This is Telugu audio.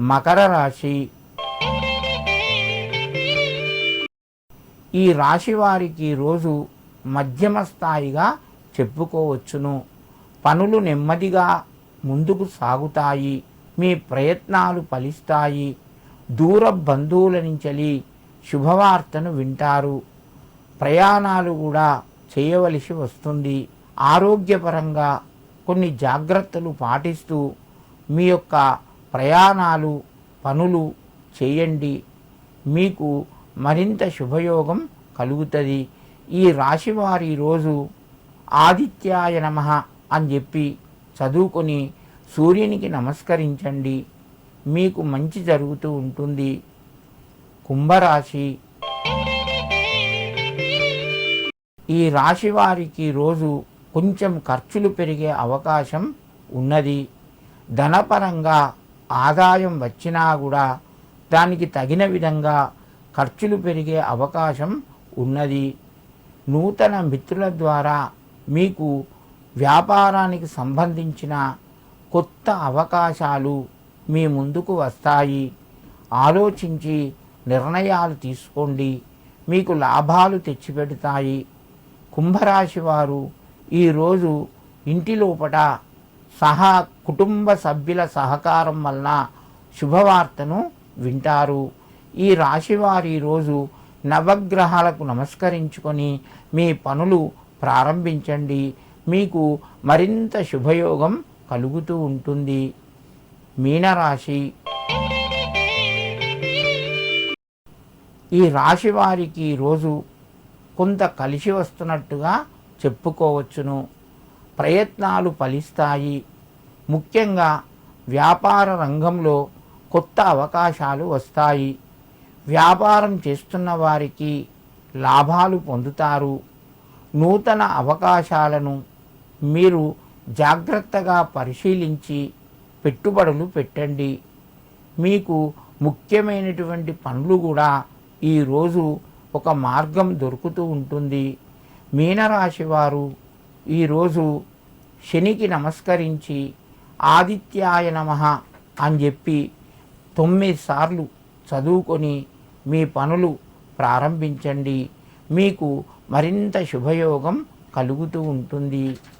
మకర రాశి. ఈ రాశి వారికి రోజు మధ్యమ స్థాయిగా చెప్పుకోవచ్చును. పనులు నెమ్మదిగా ముందుకు సాగుతాయి. మీ ప్రయత్నాలు ఫలిస్తాయి. దూర బంధువుల నుంచెలి శుభవార్తను వింటారు. ప్రయాణాలు కూడా చేయవలసి వస్తుంది. ఆరోగ్యపరంగా కొన్ని జాగ్రత్తలు పాటిస్తూ మీ యొక్క ప్రయాణాలు పనులు చేయండి. మీకు మరింత శుభయోగం కలుగుతుంది. ఈ రాశి వారి రోజు ఆదిత్యాయ నమ అని చెప్పి చదువుకొని సూర్యునికి నమస్కరించండి. మీకు మంచి జరుగుతూ ఉంటుంది. కుంభరాశి. ఈ రాశి వారికి రోజు కొంచెం ఖర్చులు పెరిగే అవకాశం ఉన్నది. ధనపరంగా ఆదాయం వచ్చినా కూడా దానికి తగిన విధంగా ఖర్చులు పెరిగే అవకాశం ఉన్నది. నూతన మిత్రుల ద్వారా మీకు వ్యాపారానికి సంబంధించిన కొత్త అవకాశాలు మీ ముందుకు వస్తాయి. ఆలోచించి నిర్ణయాలు తీసుకోండి. మీకు లాభాలు తెచ్చిపెడతాయి. కుంభరాశి వారు ఈరోజు ఇంటి లోపట సహా కుటుంబ సభ్యుల సహకారం వల్ల శుభవార్తను వింటారు. ఈ రాశివారు ఈరోజు నవగ్రహాలకు నమస్కరించుకొని మీ పనులు ప్రారంభించండి. మీకు మరింత శుభయోగం కలుగుతూ ఉంటుంది. మీనరాశి. ఈ రాశి వారికి ఈరోజు కొంత కలిసి వస్తున్నట్టుగా చెప్పుకోవచ్చును. ప్రయత్నాలు ఫలిస్తాయి. ముఖ్యంగా వ్యాపార రంగంలో కొత్త అవకాశాలు వస్తాయి. వ్యాపారం చేస్తున్న వారికి లాభాలు పొందుతారు. నూతన అవకాశాలను మీరు జాగ్రత్తగా పరిశీలించి పెట్టుబడులు పెట్టండి. మీకు ముఖ్యమైనటువంటి పనులు కూడా ఈరోజు ఒక మార్గం దొరుకుతూ ఉంటుంది. మీనరాశి వారు ఈరోజు శనికి నమస్కరించి ఆదిత్యాయ నమ అని చెప్పి తొమ్మిది సార్లు చదువుకొని మీ పనులు ప్రారంభించండి. మీకు మరింత శుభయోగం కలుగుతూ ఉంటుంది.